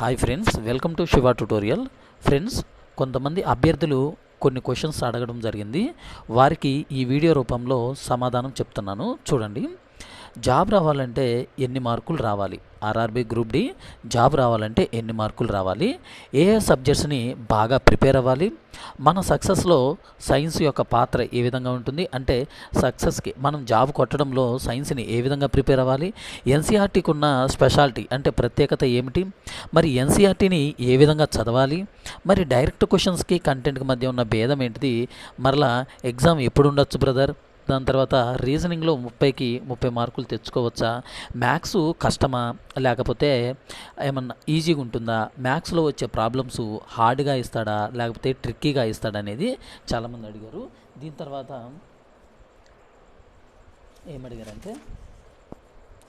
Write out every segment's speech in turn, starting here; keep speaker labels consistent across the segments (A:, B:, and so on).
A: Hi friends welcome to Shiva tutorial friends కొంతమంది అభ్యర్థులు కొన్ని క్వశ్చన్స్ అడగడం జరిగింది. వారికి ఈ వీడియో రూపంలో సమాధానం చెప్తున్నాను. చూడండి. జాబ్ రావాలంటే ఎన్ని మార్కులు రావాలి? ఆర్ఆర్బి గ్రూప్ డి జాబ్ రావాలంటే ఎన్ని మార్కులు రావాలి? ఏ ఏ సబ్జెక్ట్స్ని బాగా ప్రిపేర్ అవ్వాలి? మన సక్సెస్లో సైన్స్ యొక్క పాత్ర ఏ విధంగా ఉంటుంది? అంటే సక్సెస్కి మనం జాబ్ కొట్టడంలో సైన్స్ని ఏ విధంగా ప్రిపేర్ అవ్వాలి? ఎన్సీఆర్టీకి ఉన్న స్పెషాలిటీ అంటే ప్రత్యేకత ఏమిటి? మరి ఎన్సీఆర్టీని ఏ విధంగా చదవాలి? మరి డైరెక్ట్ క్వశ్చన్స్కి కంటెంట్కి మధ్య ఉన్న భేదం ఏంటిది? మరలా ఎగ్జామ్ ఎప్పుడు ఉండొచ్చు బ్రదర్? దాని తర్వాత రీజనింగ్లో ముప్పైకి ముప్పై మార్కులు తెచ్చుకోవచ్చా? మ్యాథ్స్ కష్టమా? లేకపోతే ఏమన్నా ఈజీగా ఉంటుందా? మ్యాథ్స్లో వచ్చే ప్రాబ్లమ్స్ హార్డ్గా ఇస్తాడా? లేకపోతే ట్రిక్కీగా ఇస్తాడా అనేది చాలామంది అడిగారు. దీని తర్వాత ఏమడిగారంటే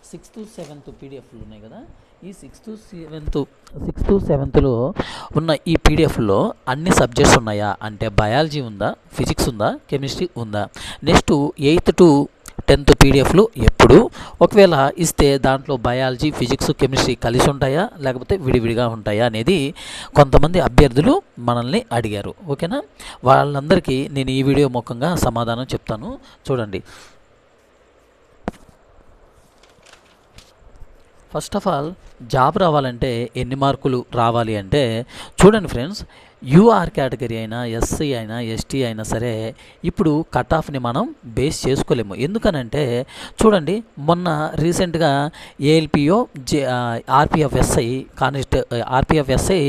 A: సిక్స్త్ సెవెంత్ పీడిఎఫ్లు ఉన్నాయి కదా? ఈ సిక్స్త్ సెవెంత్ సిక్స్త్ సెవెంత్లో ఉన్న ఈ పీడిఎఫ్లో అన్ని సబ్జెక్ట్స్ ఉన్నాయా? అంటే బయాలజీ ఉందా? ఫిజిక్స్ ఉందా? కెమిస్ట్రీ ఉందా? నెక్స్ట్ ఎయిత్ టు టెన్త్ పీడిఎఫ్లు ఎప్పుడు? ఒకవేళ ఇస్తే దాంట్లో బయాలజీ ఫిజిక్స్ కెమిస్ట్రీ కలిసి ఉంటాయా? లేకపోతే విడివిడిగా ఉంటాయా? అనేది కొంతమంది అభ్యర్థులు మనల్ని అడిగారు. ఓకేనా? వాళ్ళందరికీ నేను ఈ వీడియో ముఖంగా సమాధానం చెప్తాను. చూడండి. ఫస్ట్ ఆఫ్ ఆల్ జాబ్ రావాలంటే ఎన్ని మార్కులు రావాలి అంటే చూడండి ఫ్రెండ్స్ యూఆర్ కేటగిరీ అయినా ఎస్సీ అయినా ఎస్టీ అయినా సరే ఇప్పుడు కట్ ఆఫ్ని మనం బేస్ చేసుకోలేము. ఎందుకనంటే చూడండి మొన్న రీసెంట్గా ఏఎల్పిఓ జే ఆర్పిఎఫ్ఎస్ఐ కానిస్ట్ ఆర్పిఎఫ్ఎస్ఐ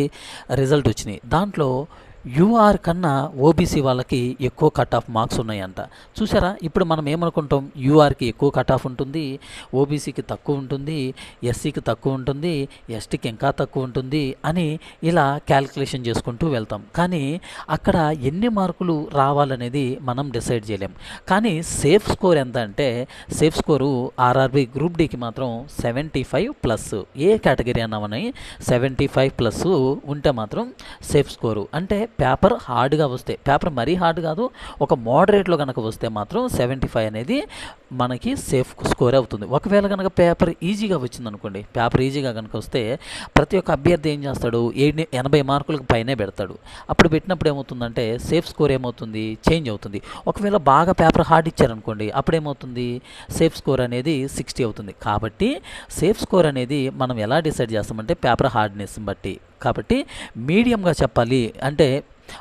A: రిజల్ట్ వచ్చినాయి. దాంట్లో యూఆర్ కన్నా ఓబీసీ వాళ్ళకి ఎక్కువ కట్ ఆఫ్ మార్క్స్ ఉన్నాయంట. చూసారా ఇప్పుడు మనం ఏమనుకుంటాం? యూఆర్కి ఎక్కువ కట్ ఆఫ్ ఉంటుంది ఓబీసీకి తక్కువ ఉంటుంది ఎస్సీకి తక్కువ ఉంటుంది ఎస్టీకి ఇంకా తక్కువ ఉంటుంది అని ఇలా క్యాల్కులేషన్ చేసుకుంటూ వెళ్తాం. కానీ అక్కడ ఎన్ని మార్కులు రావాలనేది మనం డిసైడ్ చేయలేం. కానీ సేఫ్ స్కోర్ ఎంత అంటే సేఫ్ స్కోరు ఆర్ఆర్బి గ్రూప్ డికి మాత్రం సెవెంటీ ఫైవ్ ప్లస్. ఏ కేటగిరీ అన్నామని సెవెంటీ ఫైవ్ ప్లస్ ఉంటే మాత్రం సేఫ్ స్కోరు. అంటే పేపర్ హార్డ్గా వస్తే పేపర్ మరీ హార్డ్ కాదు ఒక మోడరేట్లో కనుక వస్తే మాత్రం సెవెంటీ ఫైవ్ అనేది మనకి సేఫ్ స్కోర్ అవుతుంది. ఒకవేళ కనుక పేపర్ ఈజీగా వచ్చిందనుకోండి పేపర్ ఈజీగా కనుక వస్తే ప్రతి ఒక్క అభ్యర్థి ఏం చేస్తాడు? ఏడు ఎనభై మార్కులకు పైనే పెడతాడు. అప్పుడు పెట్టినప్పుడు ఏమవుతుందంటే సేఫ్ స్కోర్ ఏమవుతుంది? చేంజ్ అవుతుంది. ఒకవేళ బాగా పేపర్ హార్డ్ ఇచ్చారనుకోండి అప్పుడు ఏమవుతుంది? సేఫ్ స్కోర్ అనేది సిక్స్టీ అవుతుంది. కాబట్టి సేఫ్ స్కోర్ అనేది మనం ఎలా డిసైడ్ చేస్తామంటే పేపర్ హార్డ్నెస్ని బట్టి. కాబట్టి మీడియంగా చెప్పాలి అంటే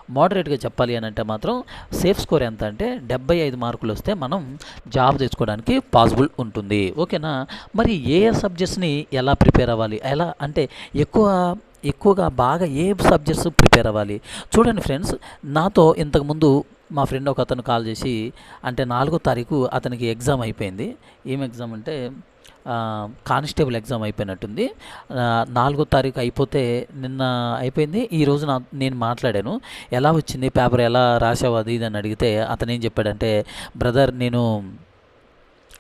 A: మోడరేట్గా చెప్పాలి అని అంటే మాత్రం సేఫ్ స్కోర్ ఎంత అంటే డెబ్బై ఐదు మార్కులు వస్తే మనం జాబ్ తెచ్చుకోవడానికి పాసిబుల్ ఉంటుంది. ఓకేనా? మరి ఏ సబ్జెక్ట్స్ని ఎలా ప్రిపేర్ అవ్వాలి? ఎలా అంటే ఎక్కువ ఎక్కువగా బాగా ఏ సబ్జెక్ట్స్ ప్రిపేర్ అవ్వాలి? చూడండి ఫ్రెండ్స్ నాతో ఇంతకుముందు మా ఫ్రెండ్ ఒక అతను కాల్ చేసి అంటే నాలుగో తారీఖు అతనికి ఎగ్జామ్ అయిపోయింది. ఏం ఎగ్జామ్ అంటే కానిస్టేబుల్ ఎగ్జామ్ అయిపోయినట్టుంది. నాలుగో తారీఖు అయిపోతే నిన్న అయిపోయింది. ఈరోజు నా నేను మాట్లాడాను. ఎలా వచ్చింది? పేపర్ ఎలా రాసావు? అది ఇది అని అడిగితే అతను ఏం చెప్పాడంటే బ్రదర్ నేను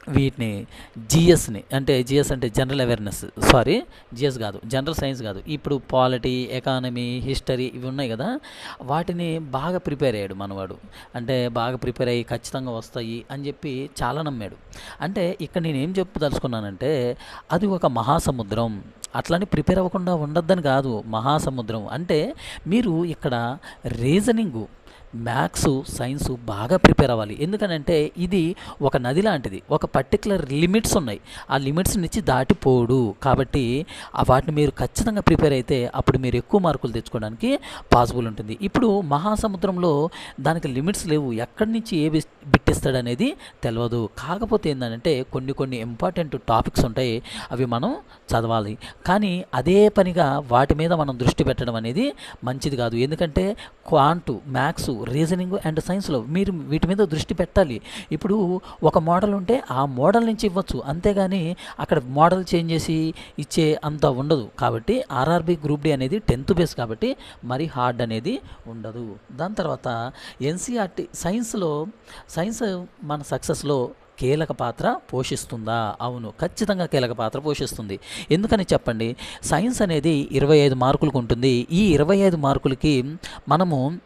A: వీటిని జిఎస్ని అంటే జిఎస్ అంటే జనరల్ అవేర్నెస్ సారీ జిఎస్ కాదు జనరల్ సైన్స్ కాదు. ఇప్పుడు పాలిటీ ఎకానమీ హిస్టరీ ఇవి ఉన్నాయి కదా వాటిని బాగా ప్రిపేర్ అయ్యాడు మనవాడు. అంటే బాగా ప్రిపేర్ అయ్యి ఖచ్చితంగా వస్తాయి అని చెప్పి చాలా నమ్మాడు. అంటే ఇక్కడ నేను ఏం చెప్పదలుచుకున్నానంటే అది ఒక మహాసముద్రం. అట్లని ప్రిపేర్ అవ్వకుండా ఉండొద్దని కాదు మహాసముద్రం. అంటే మీరు ఇక్కడ రీజనింగు మ్యాథ్స్ సైన్స్ బాగా ప్రిపేర్ అవ్వాలి. ఎందుకనంటే ఇది ఒక నది లాంటిది. ఒక పర్టికులర్ లిమిట్స్ ఉన్నాయి. ఆ లిమిట్స్ నుంచి దాటిపోడు. కాబట్టి వాటిని మీరు ఖచ్చితంగా ప్రిపేర్ అయితే అప్పుడు మీరు ఎక్కువ మార్కులు తెచ్చుకోవడానికి పాసిబుల్ ఉంటుంది. ఇప్పుడు మహాసముద్రంలో దానికి లిమిట్స్ లేవు. ఎక్కడి నుంచి ఏ బిట్టిస్తాడు అనేది తెలియదు కాకపోతే ఏంటంటే కొన్ని కొన్ని ఇంపార్టెంట్ టాపిక్స్ ఉంటాయి. అవి మనం చదవాలి. కానీ అదే పనిగా వాటి మీద మనం దృష్టి పెట్టడం అనేది మంచిది కాదు. ఎందుకంటే క్వాంటు మ్యాథ్స్ రీజనింగ్ అండ్ సైన్స్లో మీరు వీటి మీద దృష్టి పెట్టాలి. ఇప్పుడు ఒక మోడల్ ఉంటే ఆ మోడల్ నుంచి ఇవ్వచ్చు. అంతేగాని అక్కడ మోడల్ చేంజ్ చేసి ఇచ్చే అంత ఉండదు. కాబట్టి ఆర్ఆర్బి గ్రూప్ డి అనేది టెన్త్ బేస్ కాబట్టి మరి హార్డ్ అనేది ఉండదు. దాని తర్వాత ఎన్సీఆర్టీ సైన్స్లో సైన్స్ మన సక్సెస్లో కీలక పాత్ర పోషిస్తుందా? అవును ఖచ్చితంగా కీలక పాత్ర పోషిస్తుంది. ఎందుకని చెప్పండి? సైన్స్ అనేది ఇరవై ఐదు మార్కులకు ఉంటుంది. ఈ ఇరవై ఐదు మార్కులకి మనము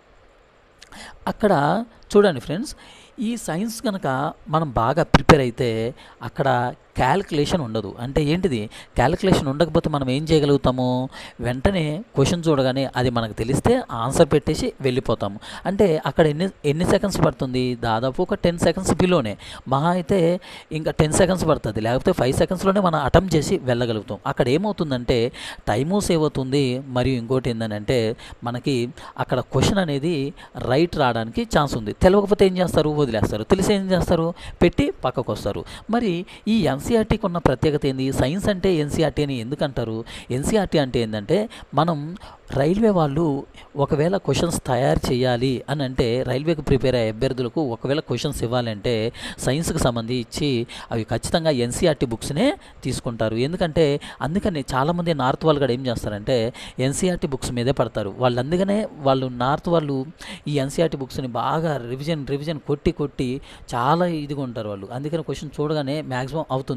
A: అక్కడ చూడండి ఫ్రెండ్స్ ఈ సైన్స్ కనుక మనం బాగా ప్రిపేర్ అయితే అక్కడ క్యాలిక్యులేషన్ ఉండదు. అంటే ఏంటిది? క్యాలిక్యులేషన్ ఉండకపోతే మనం ఏం చేయగలుగుతాము? వెంటనే క్వశ్చన్ చూడగానే అది మనకు తెలిస్తే ఆన్సర్ పెట్టేసి వెళ్ళిపోతాము. అంటే అక్కడ ఎన్ని ఎన్ని సెకండ్స్ పడుతుంది? దాదాపు ఒక టెన్ సెకండ్స్ బిలోనే మహా అయితే ఇంకా టెన్ సెకండ్స్ పడుతుంది. లేకపోతే ఫైవ్ సెకండ్స్లోనే మనం అటెంప్ట్ చేసి వెళ్ళగలుగుతాం. అక్కడ ఏమవుతుందంటే టైము సేవ్ అవుతుంది మరియు ఇంకోటి ఏంటంటే మనకి అక్కడ క్వశ్చన్ అనేది రైట్ రావడానికి ఛాన్స్ ఉంది. తెలియకపోతే ఏం చేస్తారు? వదిలేస్తారు. తెలిసి ఏం చేస్తారు? పెట్టి పక్కకు వస్తారు మరి ఈ ఎన్సీఆర్టీకి ఉన్న ప్రత్యేకత ఏంది? సైన్స్ అంటే ఎన్సీఆర్టీ అని ఎందుకంటారు? ఎన్సీఆర్టీ అంటే ఏంటంటే మనం రైల్వే వాళ్ళు ఒకవేళ క్వశ్చన్స్ తయారు చేయాలి అని అంటే రైల్వేకి ప్రిపేర్ అయ్యే అభ్యర్థులకు ఒకవేళ క్వశ్చన్స్ ఇవ్వాలంటే సైన్స్కి సంబంధించి అవి ఖచ్చితంగా ఎన్సీఆర్టీ బుక్స్నే తీసుకుంటారు. ఎందుకంటే అందుకని చాలామంది నార్త్ వాళ్ళు కూడా ఏం చేస్తారంటే ఎన్సీఆర్టీ బుక్స్ మీదే పడతారు. వాళ్ళు అందుకనే వాళ్ళు నార్త్ వాళ్ళు ఈ ఎన్సీఆర్టీ బుక్స్ని బాగా రివిజన్ రివిజన్ కొట్టి కొట్టి చాలా ఇదిగా ఉంటారు వాళ్ళు. అందుకని క్వశ్చన్ చూడగానే మ్యాక్సిమం అవుతుంది.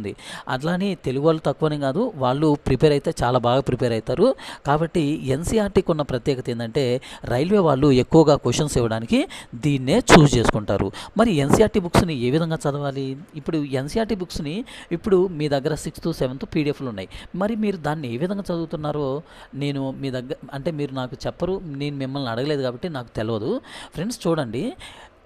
A: అట్లాని తెలుగు వాళ్ళు తక్కువనే కాదు వాళ్ళు ప్రిపేర్ అయితే చాలా బాగా ప్రిపేర్ అవుతారు. కాబట్టి ఎన్సీఆర్టీకి ఉన్న ప్రత్యేకత ఏంటంటే రైల్వే వాళ్ళు ఎక్కువగా క్వశ్చన్స్ ఇవ్వడానికి దీన్నే చూస్ చేసుకుంటారు. మరి ఎన్సీఆర్టీ బుక్స్ని ఏ విధంగా చదవాలి? ఇప్పుడు ఎన్సీఆర్టీ బుక్స్ని ఇప్పుడు మీ దగ్గర సిక్స్త్ సెవెంత్ పీడిఎఫ్లు ఉన్నాయి. మరి మీరు దాన్ని ఏ విధంగా చదువుతున్నారో నేను మీ దగ్గర అంటే మీరు నాకు చెప్పరు నేను మిమ్మల్ని అడగలేదు కాబట్టి నాకు తెలియదు ఫ్రెండ్స్ చూడండి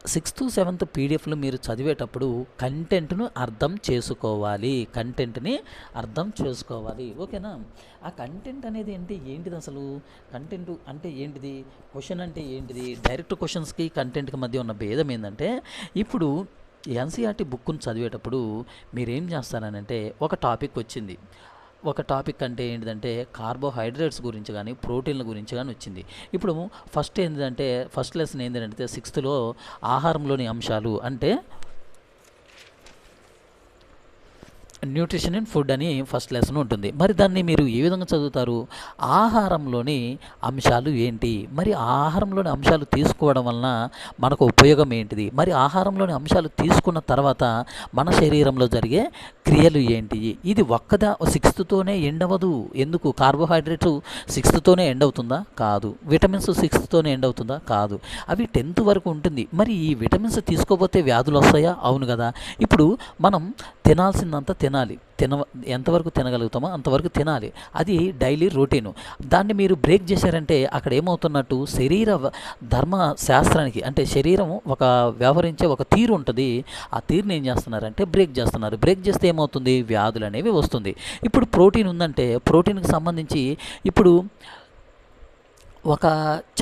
A: సిక్స్త్ సెవెంత్ పీడిఎఫ్లు మీరు చదివేటప్పుడు కంటెంట్ను అర్థం చేసుకోవాలి. కంటెంట్ని అర్థం చేసుకోవాలి. ఓకేనా? ఆ కంటెంట్ అనేది అంటే ఏంటిది అసలు? కంటెంట్ అంటే ఏంటిది? క్వశ్చన్ అంటే ఏంటిది? డైరెక్ట్ క్వశ్చన్స్కి కంటెంట్కి మధ్య ఉన్న భేదం ఏంటంటే ఇప్పుడు ఎన్సీఆర్టీ బుక్ను చదివేటప్పుడు మీరేం చేస్తారనంటే ఒక టాపిక్ వచ్చింది. ఒక టాపిక్ అంటే ఏంటిదంటే కార్బోహైడ్రేట్స్ గురించి కానీ ప్రోటీన్ల గురించి కానీ వచ్చింది. ఇప్పుడు ఫస్ట్ ఏంటంటే ఫస్ట్ లెసన్ ఏంటంటే సిక్స్త్లో ఆహారంలోని అంశాలు అంటే న్యూట్రిషన్ అండ్ ఫుడ్ అని ఫస్ట్ లెసన్ ఉంటుంది. మరి దాన్ని మీరు ఏ విధంగా చదువుతారు? ఆహారంలోని అంశాలు ఏంటి? మరి ఆహారంలోని అంశాలు తీసుకోవడం వలన మనకు ఉపయోగం ఏంటిది? మరి ఆహారంలోని అంశాలు తీసుకున్న తర్వాత మన శరీరంలో జరిగే క్రియలు ఏంటి? ఇది ఒక్కదా సిక్స్త్తోనే ఎండ్ అవ్వదు. ఎందుకు? కార్బోహైడ్రేట్స్ సిక్స్త్తోనే ఎండ్ అవుతుందా? కాదు. విటమిన్స్ సిక్స్త్తోనే ఎండ్ అవుతుందా? కాదు. అవి టెన్త్ వరకు ఉంటుంది. మరి ఈ విటమిన్స్ తీసుకోపోతే వ్యాధులు వస్తాయా? అవును కదా. ఇప్పుడు మనం తినాల్సిందంతా తినాలి. తిన ఎంతవరకు తినగలుగుతామో అంతవరకు తినాలి. అది డైలీ రొటీను. దాన్ని మీరు బ్రేక్ చేశారంటే అక్కడ ఏమవుతున్నట్టు శరీర ధర్మ శాస్త్రానికి అంటే శరీరం ఒక వ్యవహరించే ఒక తీరు ఉంటుంది. ఆ తీరుని ఏం చేస్తున్నారంటే బ్రేక్ చేస్తున్నారు. బ్రేక్ చేస్తే ఏమవుతుంది? వ్యాధులు అనేవి వస్తుంది. ఇప్పుడు ప్రోటీన్ ఉందంటే ప్రోటీన్కి సంబంధించి ఇప్పుడు ఒక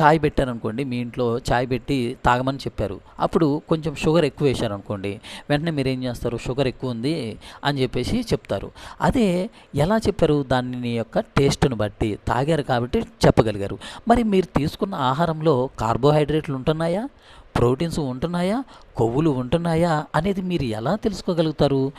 A: చాయ్ పెట్టారనుకోండి మీ ఇంట్లో చాయ్ పెట్టి తాగమని చెప్పారు. అప్పుడు కొంచెం షుగర్ ఎక్కువ వేశారు అనుకోండి వెంటనే మీరు ఏం చేస్తారు? షుగర్ ఎక్కువ ఉంది అని చెప్పేసి చెప్తారు. అదే ఎలా చెప్పారు? దాని యొక్క టేస్ట్ను బట్టి తాగారు కాబట్టి చెప్పగలిగారు. మరి మీరు తీసుకున్న ఆహారంలో కార్బోహైడ్రేట్లు ఉంటున్నాయా? ప్రోటీన్స్ ఉంటున్నాయా? కొవ్వులు ఉంటున్నాయా? అనేది మీరు ఎలా తెలుసుకోగలుగుతారు?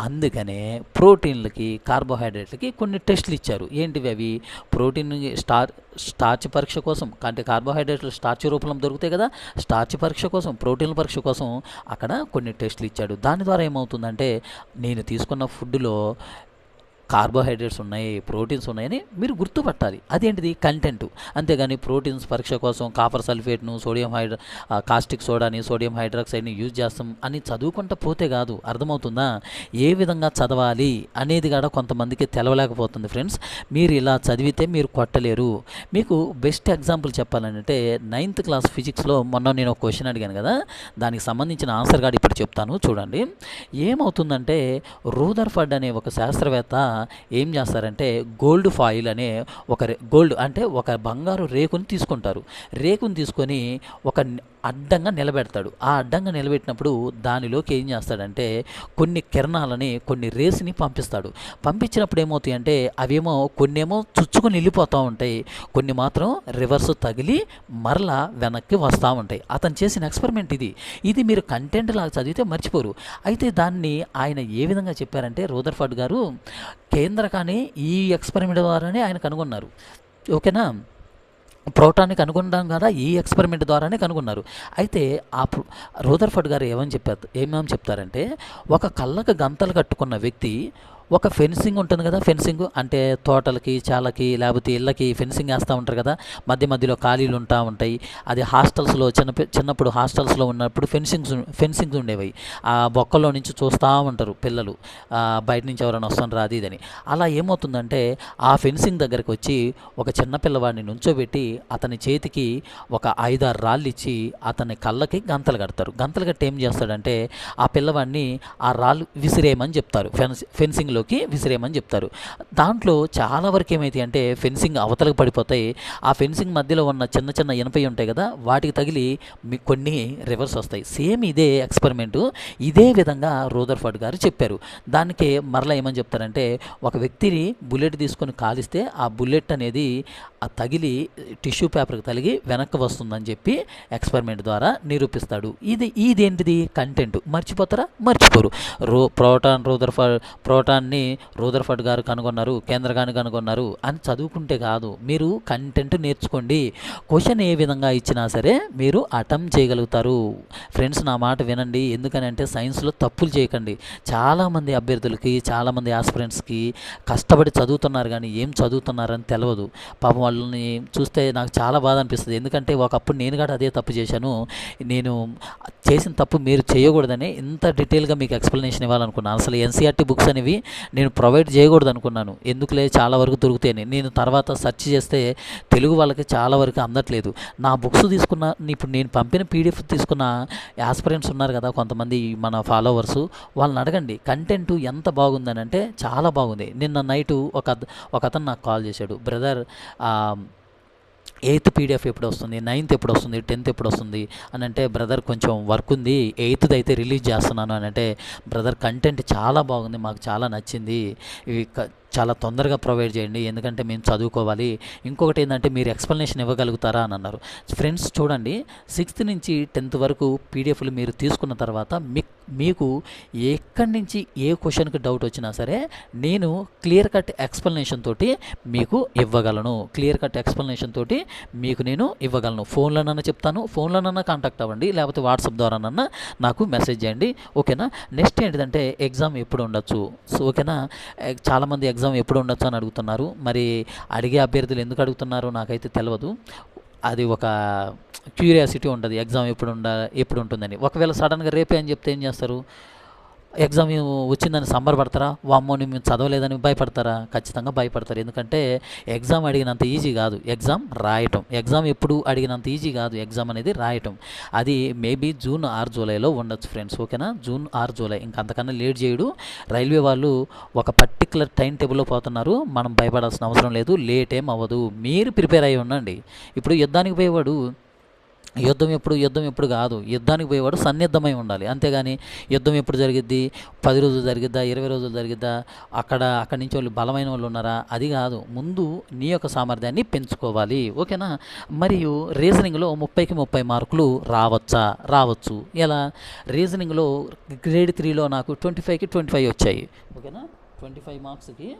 A: అందుకనే ప్రోటీన్లకి కార్బోహైడ్రేట్లకి కొన్ని టెస్టులు ఇచ్చారు. ఏంటివి అవి? ప్రోటీన్ స్టార్ స్టార్చ్ పరీక్ష కోసం అంటే కార్బోహైడ్రేట్లు స్టార్చ్ రూపంలో దొరుకుతాయి కదా స్టార్చ్ పరీక్ష కోసం ప్రోటీన్ల పరీక్ష కోసం అక్కడ కొన్ని టెస్టులు ఇచ్చాడు. దాని ద్వారా ఏమవుతుందంటే నేను తీసుకున్న ఫుడ్లో కార్బోహైడ్రేట్స్ ఉన్నాయి ప్రోటీన్స్ ఉన్నాయని మీరు గుర్తుపట్టాలి. అదేంటిది? కంటెంట్. అంతేగాని ప్రోటీన్స్ పరీక్ష కోసం కాపర్ సల్ఫేట్ను సోడియం హైడ్ర కాస్టిక్ సోడాని సోడియం హైడ్రాక్సైడ్ని యూజ్ చేస్తాం అని చదువుకుంటా పోతే కాదు. అర్థమవుతుందా? ఏ విధంగా చదవాలి అనేది కూడా కొంతమందికి తెలవలేకపోతుంది ఫ్రెండ్స్. మీరు ఇలా చదివితే మీరు కొట్టలేరు. మీకు బెస్ట్ ఎగ్జాంపుల్ చెప్పాలంటే నైన్త్ క్లాస్ ఫిజిక్స్లో మొన్న నేను ఒక క్వశ్చన్ అడిగాను కదా? దానికి సంబంధించిన ఆన్సర్ కూడా ఇప్పుడు చెప్తాను. చూడండి. ఏమవుతుందంటే రూదర్ఫర్డ్ అనే ఒక శాస్త్రవేత్త ఏం చేస్తారంటే గోల్డ్ ఫాయిల్ అనే ఒక గోల్డ్ అంటే ఒక బంగారు రేకుని తీసుకుంటారు. రేకుని తీసుకొని ఒక అడ్డంగా నిలబెడతాడు. ఆ అడ్డంగా నిలబెట్టినప్పుడు దానిలోకి ఏం చేస్తాడంటే కొన్ని కిరణాలని కొన్ని రేస్ని పంపిస్తాడు. పంపించినప్పుడు ఏమవుతాయంటే అవేమో అవేమో కొన్నేమో చుచ్చుకొని వెళ్ళిపోతూ ఉంటాయి. కొన్ని మాత్రం రివర్స్ తగిలి మరలా వెనక్కి వస్తూ ఉంటాయి. అతను చేసిన ఎక్స్పెరిమెంట్ ఇది. ఇది మీరు కంటెంట్ లాగా చదివితే మర్చిపోరు. అయితే దాన్ని ఆయన ఏ విధంగా చెప్పారంటే రూదర్ఫర్డ్ గారు కేంద్రకాన్ని ఈ ఎక్స్పెరిమెంట్ ద్వారానే ఆయన కనుగొన్నారు. ఓకేనా? ప్రోటాన్ని కనుగొనడం కదా ఈ ఎక్స్పెరిమెంట్ ద్వారానే కనుగొన్నారు. అయితే ఆ రూదర్ఫర్డ్ గారు ఏమని చెప్పారు ఏమేమి చెప్తారంటే ఒక కళ్ళకు గంతలు కట్టుకున్న వ్యక్తి ఒక ఫెన్సింగ్ ఉంటుంది కదా ఫెన్సింగ్ అంటే తోటలకి చాలకి లేకపోతే ఇళ్ళకి ఫెన్సింగ్ వేస్తూ ఉంటారు కదా మధ్య మధ్యలో ఖాళీలు ఉంటా ఉంటాయి. అది హాస్టల్స్లో చిన్న చిన్నప్పుడు హాస్టల్స్లో ఉన్నప్పుడు ఫెన్సింగ్స్ ఫెన్సింగ్స్ ఉండేవి. ఆ బొక్కలో నుంచి చూస్తూ ఉంటారు పిల్లలు. బయట నుంచి ఎవరైనా వస్తుండ్రా అది ఇదని అలా ఏమవుతుందంటే ఆ ఫెన్సింగ్ దగ్గరికి వచ్చి ఒక చిన్న పిల్లవాడిని నుంచోబెట్టి అతని చేతికి ఒక ఐదారు రాళ్ళు ఇచ్చి అతని కళ్ళకి గంతలు కడతారు. గంతలు కట్టి ఏం చేస్తాడంటే ఆ పిల్లవాడిని ఆ రాళ్ళు విసిరేయమని చెప్తారు. ఫెన్స్ ఫెన్సింగ్లోకి విసిరేయమని చెప్తారు. దాంట్లో చాలా వరకు ఏమైతే అంటే ఫెన్సింగ్ అవతలకు పడిపోతాయి. ఆ ఫెన్సింగ్ మధ్యలో ఉన్న చిన్న చిన్న ఇనపై ఉంటాయి కదా వాటికి తగిలి కొన్ని రివర్స్ వస్తాయి. సేమ్ ఇదే ఎక్స్పెరిమెంటు ఇదే విధంగా రూదర్ఫర్డ్ గారు చెప్పారు. దానికి మరలా ఏమని చెప్తారంటే ఒక వ్యక్తిని బుల్లెట్ తీసుకొని కాలిస్తే ఆ బుల్లెట్ అనేది ఆ తగిలి టిష్యూ పేపర్కి తగిలి వెనక్కి వస్తుందని చెప్పి ఎక్స్పెరిమెంట్ ద్వారా నిరూపిస్తాడు. ఇది ఇదేంటిది? కంటెంట్. మర్చిపోతారా? మర్చిపోరు. రో ప్రోటాన్ రూదర్ఫర్డ్ ప్రోటాన్ని రూదర్ఫర్డ్ గారు కనుగొన్నారు కేంద్రగాని కనుగొన్నారు అని చదువుకుంటే కాదు. మీరు కంటెంట్ నేర్చుకోండి. క్వశ్చన్ ఏ విధంగా ఇచ్చినా సరే మీరు అటెంప్ట్ చేయగలుగుతారు. ఫ్రెండ్స్ నా మాట వినండి. ఎందుకని అంటే సైన్స్లో తప్పులు చేయకండి. చాలామంది అభ్యర్థులకి చాలామంది ఆస్పిరెంట్స్కి కష్టపడి చదువుతున్నారు కానీ ఏం చదువుతున్నారని తెలియదు పాపం వాళ్ళని చూస్తే నాకు చాలా బాధ అనిపిస్తుంది. ఎందుకంటే ఒకప్పుడు నేను కూడా అదే తప్పు చేశాను. నేను చేసిన తప్పు మీరు చేయకూడదని ఇంత డీటెయిల్గా మీకు ఎక్స్ప్లెనేషన్ ఇవ్వాలనుకున్నాను. అసలు ఎన్సీఆర్టీ బుక్స్ అనేవి నేను ప్రొవైడ్ చేయకూడదు అనుకున్నాను ఎందుకులే చాలా వరకు దొరుకుతాయని. నేను తర్వాత సెర్చ్ చేస్తే తెలుగు వాళ్ళకి చాలా వరకు అందట్లేదు. నా బుక్స్ తీసుకున్న ఇప్పుడు నేను పంపిన పీడిఎఫ్ తీసుకున్న యాస్పిరెంట్స్ ఉన్నారు కదా కొంతమంది మన ఫాలోవర్స్ వాళ్ళని అడగండి. కంటెంట్ ఎంత బాగుందని అంటే చాలా బాగుంది. నిన్న నైటు ఒక ఒక అతను నాకు కాల్ చేశాడు. బ్రదర్ ఎయిత్ పీడిఎఫ్ ఎప్పుడు వస్తుంది నైన్త్ ఎప్పుడు వస్తుంది టెన్త్ ఎప్పుడు వస్తుంది అని అంటే బ్రదర్ కొంచెం వర్క్ ఉంది. ఎయిత్ది అయితే రిలీజ్ చేస్తున్నాను అని అంటే బ్రదర్ కంటెంట్ చాలా బాగుంది మాకు చాలా నచ్చింది. ఇవి క- చాలా తొందరగా ప్రొవైడ్ చేయండి ఎందుకంటే మేము చదువుకోవాలి. ఇంకొకటి ఏంటంటే మీరు ఎక్స్ప్లెనేషన్ ఇవ్వగలుగుతారా అని అన్నారు. ఫ్రెండ్స్ చూడండి సిక్స్త్ నుంచి టెన్త్ వరకు పీడిఎఫ్లు మీరు తీసుకున్న తర్వాత మీ మీకు ఎక్కడి నుంచి ఏ క్వశ్చన్కి డౌట్ వచ్చినా సరే నేను క్లియర్ కట్ ఎక్స్ప్లెనేషన్ తోటి మీకు ఇవ్వగలను. క్లియర్ కట్ ఎక్స్ప్లెనేషన్ తోటి మీకు నేను ఇవ్వగలను. ఫోన్లోనన్నా చెప్తాను ఫోన్లోనన్నా కాంటాక్ట్ అవ్వండి లేకపోతే వాట్సాప్ ద్వారానన్నా నాకు మెసేజ్ చేయండి. ఓకేనా? నెక్స్ట్ ఏంటిదంటే ఎగ్జామ్ ఎప్పుడు ఉండొచ్చు? సో ఓకేనా? చాలామంది ఎగ్జామ్ ఎప్పుడు ఉండొచ్చు అని అడుగుతున్నారు. మరి అడిగే అభ్యర్థులు ఎందుకు అడుగుతున్నారో నాకైతే తెలియదు అది ఒక క్యూరియాసిటీ ఉంటుంది ఎగ్జామ్ ఎప్పుడు ఉండ ఎప్పుడు ఉంటుందని. ఒకవేళ సడన్గా రేపే అని చెప్తే ఏం చేస్తారు? ఎగ్జామ్ వచ్చిందని సంబరపడతారా? వామ్మో మేము చదవలేదని భయపడతారా? ఖచ్చితంగా భయపడతారు. ఎందుకంటే ఎగ్జామ్ అడిగినంత ఈజీ కాదు. ఎగ్జామ్ రాయటం. ఎగ్జామ్ ఎప్పుడు అడిగినంత ఈజీ కాదు. ఎగ్జామ్ అనేది రాయటం. అది మేబీ జూన్ ఆరు జూలైలో ఉండొచ్చు ఫ్రెండ్స్. ఓకేనా? జూన్ ఆరు జూలై. ఇంకా అంతకన్నా లేట్ చేయడు. రైల్వే వాళ్ళు ఒక పర్టికులర్ టైం టేబుల్లో పోతున్నారు. మనం భయపడాల్సిన అవసరం లేదు. లేట్ ఏం అవ్వదు. మీరు ప్రిపేర్ అయి ఉండండి. ఇప్పుడు యుద్ధానికి పోయేవాడు యుద్ధం ఎప్పుడు యుద్ధం ఎప్పుడు కాదు. యుద్ధానికి పోయేవాడు సన్నిద్ధమై ఉండాలి. అంతేగాని యుద్ధం ఎప్పుడు జరిగిద్ది? పది రోజులు జరిగిద్దా? ఇరవై రోజులు జరిగిద్దా? అక్కడ అక్కడి నుంచి వాళ్ళు బలమైన వాళ్ళు ఉన్నారా? అది కాదు. ముందు నీ యొక్క సామర్థ్యాన్ని పెంచుకోవాలి. ఓకేనా? మరియు రీజనింగ్లో ముప్పైకి ముప్పై మార్కులు రావచ్చా? రావచ్చు. ఎలా? రీజనింగ్లో గ్రేడ్ త్రీలో నాకు ట్వంటీ ఫైవ్కి ట్వంటీ ఫైవ్ వచ్చాయి. ఓకేనా? ట్వంటీ ఫైవ్ మార్క్స్కి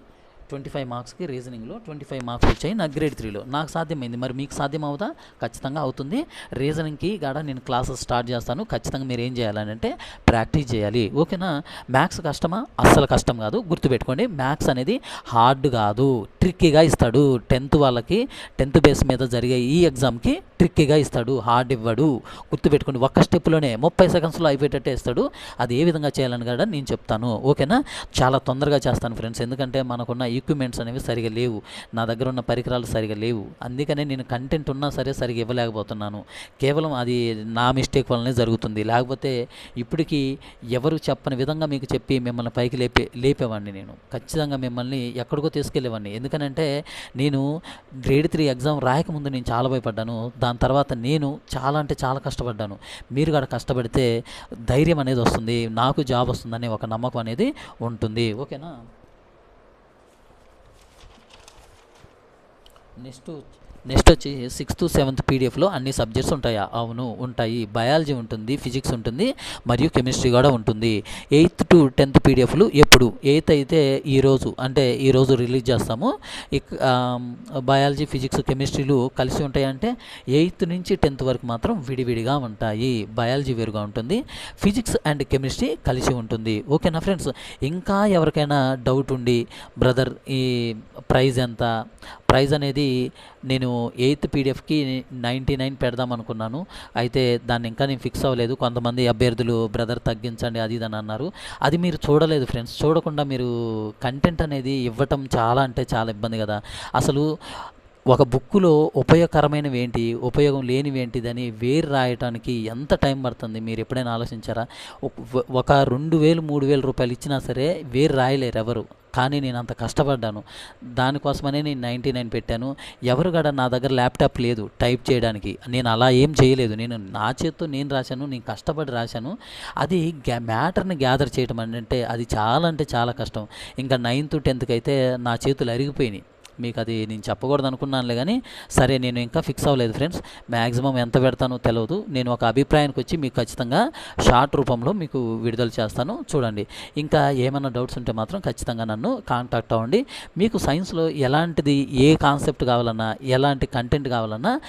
A: ట్వంటీ ఫైవ్ మార్క్స్కి రీజనింగ్లో ట్వంటీ ఫైవ్ మార్క్స్ వచ్చాయి నాకు గ్రేడ్ త్రీలో. నాకు సాధ్యమైంది. మరి మీకు సాధ్యం అవుతా ఖచ్చితంగా అవుతుంది. రీజనింగ్కి కాడ నేను క్లాసెస్ స్టార్ట్ చేస్తాను. ఖచ్చితంగా మీరు ఏం చేయాలని అంటే ప్రాక్టీస్ చేయాలి. ఓకేనా? మ్యాథ్స్ కష్టమా? అస్సలు కష్టం కాదు. గుర్తుపెట్టుకోండి మ్యాథ్స్ అనేది హార్డ్ కాదు. ట్రిక్కీగా ఇస్తాడు. టెన్త్ వాళ్ళకి టెన్త్ బేస్ మీద జరిగే ఈ ఎగ్జామ్కి ట్రిక్కీగా ఇస్తాడు. హార్డ్ ఇవ్వడు. గుర్తుపెట్టుకోండి ఒక్క స్టెప్లోనే ముప్పై సెకండ్స్లో అయిపోయేటట్టే ఇస్తాడు. అది ఏ విధంగా చేయాలని కూడా నేను చెప్తాను. ఓకేనా? చాలా తొందరగా చేస్తాను ఫ్రెండ్స్. ఎందుకంటే మనకున్న ఈక్విప్మెంట్స్ అనేవి సరిగా లేవు. నా దగ్గర ఉన్న పరికరాలు సరిగా లేవు. అందుకనే నేను కంటెంట్ ఉన్నా సరే సరిగా ఇవ్వలేకపోతున్నాను. కేవలం అది నా మిస్టేక్ వల్లనే జరుగుతుంది. లేకపోతే ఇప్పటికీ ఎవరు చెప్పని విధంగా మీకు చెప్పి మిమ్మల్ని పైకి లేపే లేపేవాడిని నేను. ఖచ్చితంగా మిమ్మల్ని ఎక్కడికో తీసుకెళ్ళేవాడిని ఎందుకనంటే నేను గ్రేడ్ త్రీ ఎగ్జామ్ రాయకముందు నేను చాలా భయపడ్డాను. దాని తర్వాత నేను చాలా అంటే చాలా కష్టపడ్డాను. మీరు కూడా కష్టపడితే ధైర్యం అనేది వస్తుంది. నాకు జాబ్ వస్తుందనే ఒక నమ్మకం అనేది ఉంటుంది. ఓకేనా? నెక్స్ట్ నెక్స్ట్ వచ్చి సిక్స్త్ సెవెంత్ పీడిఎఫ్లో అన్ని సబ్జెక్ట్స్ ఉంటాయా? అవును ఉంటాయి. బయాలజీ ఉంటుంది ఫిజిక్స్ ఉంటుంది మరియు కెమిస్ట్రీ కూడా ఉంటుంది. ఎయిత్ టు టెన్త్ పీడిఎఫ్లు ఎప్పుడు? ఎయిత్ అయితే ఈరోజు అంటే ఈరోజు రిలీజ్ చేస్తాము. బయాలజీ ఫిజిక్స్ కెమిస్ట్రీలు కలిసి ఉంటాయంటే ఎయిత్ నుంచి టెన్త్ వరకు మాత్రం విడివిడిగా ఉంటాయి. బయాలజీ వేరుగా ఉంటుంది. ఫిజిక్స్ అండ్ కెమిస్ట్రీ కలిసి ఉంటుంది. ఓకేనా ఫ్రెండ్స్? ఇంకా ఎవరికైనా డౌట్ ఉండి బ్రదర్ ఈ ప్రైజ్ ఎంత? ప్రైజ్ అనేది నేను ఎయిత్ పీడిఎఫ్కి నైంటీ నైన్ పెడదాం అనుకున్నాను. అయితే దాన్ని ఇంకా నేను ఫిక్స్ అవ్వలేదు. కొంతమంది అభ్యర్థులు బ్రదర్ తగ్గించండి అది ఇది అని అన్నారు. అది మీరు చూడలేదు ఫ్రెండ్స్. చూడకుండా మీరు కంటెంట్ అనేది ఇవ్వటం చాలా అంటే చాలా ఇబ్బంది కదా. అసలు ఒక బుక్కులో ఉపయోగకరమైనవి ఏంటి? ఉపయోగం లేనివి ఏంటిదని వేరు రాయటానికి ఎంత టైం పడుతుంది? మీరు ఎప్పుడైనా ఆలోచించారా? ఒక- ఒక రెండు వేలు మూడు వేల రూపాయలు ఇచ్చినా సరే వేరు రాయలేరు ఎవరు. కానీ నేను అంత కష్టపడ్డాను. దానికోసమనే నేను నైంటీ నైన్ పెట్టాను. ఎవరు కూడా నా దగ్గర ల్యాప్టాప్ లేదు టైప్ చేయడానికి. నేను అలా ఏం చేయలేదు. నేను నా చేత్తో నేను రాశాను నేను కష్టపడి రాశాను. అది గ్యా మ్యాటర్ని గ్యాదర్ చేయడం అంటే అది చాలా అంటే చాలా కష్టం. ఇంకా నైన్త్ టెన్త్కి అయితే నా చేతులు అరిగిపోయినాయి. మీకు అది నేను చెప్పకూడదు అనుకున్నానులే కానీ సరే నేను ఇంకా ఫిక్స్ అవ్వలేదు ఫ్రెండ్స్ మ్యాక్సిమం ఎంత పెడతానో తెలియదు నేను ఒక అభిప్రాయానికి వచ్చి మీకు ఖచ్చితంగా షార్ట్ రూపంలో మీకు విడుదల చేస్తాను. చూడండి. ఇంకా ఏమైనా డౌట్స్ ఉంటే మాత్రం ఖచ్చితంగా నన్ను కాంటాక్ట్ అవ్వండి. మీకు సైన్స్లో ఎలాంటిది ఏ కాన్సెప్ట్ కావాలన్నా ఎలాంటి కంటెంట్ కావాలన్నా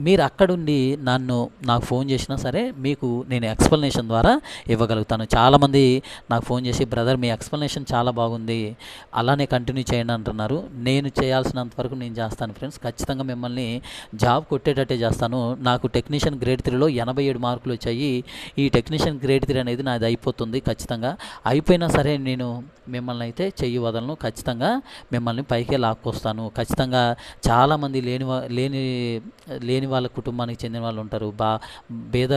A: మీరు అక్కడుండి నన్ను నాకు ఫోన్ చేసినా సరే మీకు నేను ఎక్స్ప్లెనేషన్ ద్వారా ఇవ్వగలుగుతాను. చాలామంది నాకు ఫోన్ చేసి బ్రదర్ మీ ఎక్స్ప్లెనేషన్ చాలా బాగుంది. అలానే కంటిన్యూ చేయండి అంటున్నారు. నేను చేయ చేయాల్సినంత వరకు నేను చేస్తాను ఫ్రెండ్స్. ఖచ్చితంగా మిమ్మల్ని జాబ్ కొట్టేటట్టే చేస్తాను. నాకు టెక్నీషియన్ గ్రేడ్ త్రీలో ఎనభై ఏడు మార్కులు వచ్చాయి. ఈ టెక్నీషియన్ గ్రేడ్ త్రీ అనేది నాది అయిపోతుంది ఖచ్చితంగా. అయిపోయినా సరే నేను మిమ్మల్ని అయితే చెయ్యి వదలను. ఖచ్చితంగా మిమ్మల్ని పైకే లాక్కొస్తాను. ఖచ్చితంగా చాలామంది లేని లేని లేని వాళ్ళ కుటుంబానికి చెందిన వాళ్ళు ఉంటారు. బా పేద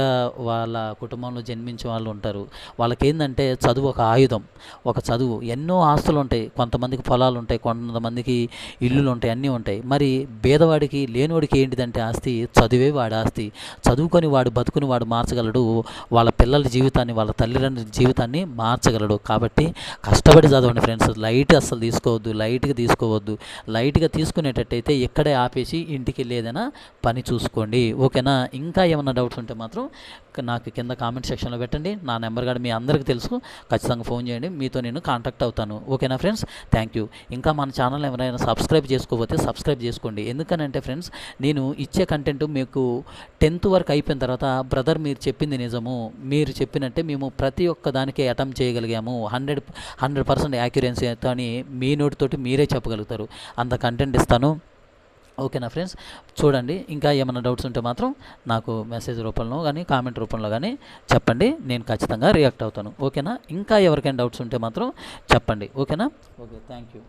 A: వాళ్ళ కుటుంబంలో జన్మించే వాళ్ళు ఉంటారు. వాళ్ళకి ఏంటంటే చదువు ఒక ఆయుధం. ఒక చదువు. ఎన్నో ఆస్తులు ఉంటాయి కొంతమందికి పొలాలు ఉంటాయి కొంతమందికి ఇల్లులు ఉంటాయి అన్నీ ఉంటాయి. మరి భేదవాడికి లేనివాడికి ఏంటిదంటే ఆస్తి? చదివే వాడి ఆస్తి. చదువుకొని వాడు బతుకుని వాడు మార్చగలడు. వాళ్ళ పిల్లల జీవితాన్ని వాళ్ళ తల్లిదండ్రుల జీవితాన్ని మార్చగలడు. కాబట్టి కష్టపడి చదవండి ఫ్రెండ్స్. లైట్ అస్సలు తీసుకోవద్దు. లైట్గా తీసుకోవద్దు. లైట్గా తీసుకునేటట్టయితే ఇక్కడే ఆపేసి ఇంటికి వెళ్ళి ఏదైనా పని చూసుకోండి. ఓకేనా? ఇంకా ఏమైనా డౌట్స్ ఉంటే మాత్రం నాకు కింద కామెంట్ సెక్షన్లో పెట్టండి. నా నెంబర్ కూడా మీ అందరికీ తెలుసు. ఖచ్చితంగా ఫోన్ చేయండి. మీతో నేను కాంటాక్ట్ అవుతాను. ఓకేనా ఫ్రెండ్స్? థ్యాంక్ యూ ఇంకా మన ఛానల్ ఎవరైనా సబ్స్క్రైబ్ చేసుకోకపోతే సబ్స్క్రైబ్ చేసుకోండి. ఎందుకనంటే ఫ్రెండ్స్ నేను ఇచ్చే కంటెంట్ మీకు టెన్త్ వరకు అయిపోయిన తర్వాత బ్రదర్ మీరు చెప్పింది నిజము. మీరు చెప్పినట్టే మేము ప్రతి ఒక్క దానికి అటెంప్ట్ చేయగలిగాము. హండ్రెడ్ హండ్రెడ్ పర్సెంట్ యాక్యురెన్సీతో అని మీ నోటితోటి మీరే చెప్పగలుగుతారు. అంత కంటెంట్ ఇస్తాను. ఓకేనా ఫ్రెండ్స్ చూడండి. ఇంకా ఏమైనా డౌట్స్ ఉంటే మాత్రం నాకు మెసేజ్ రూపంలో కానీ కామెంట్ రూపంలో కానీ చెప్పండి. నేను ఖచ్చితంగా రియాక్ట్ అవుతాను. ఓకేనా? ఇంకా ఎవరికైనా డౌట్స్ ఉంటే మాత్రం చెప్పండి. ఓకేనా? Okay thank you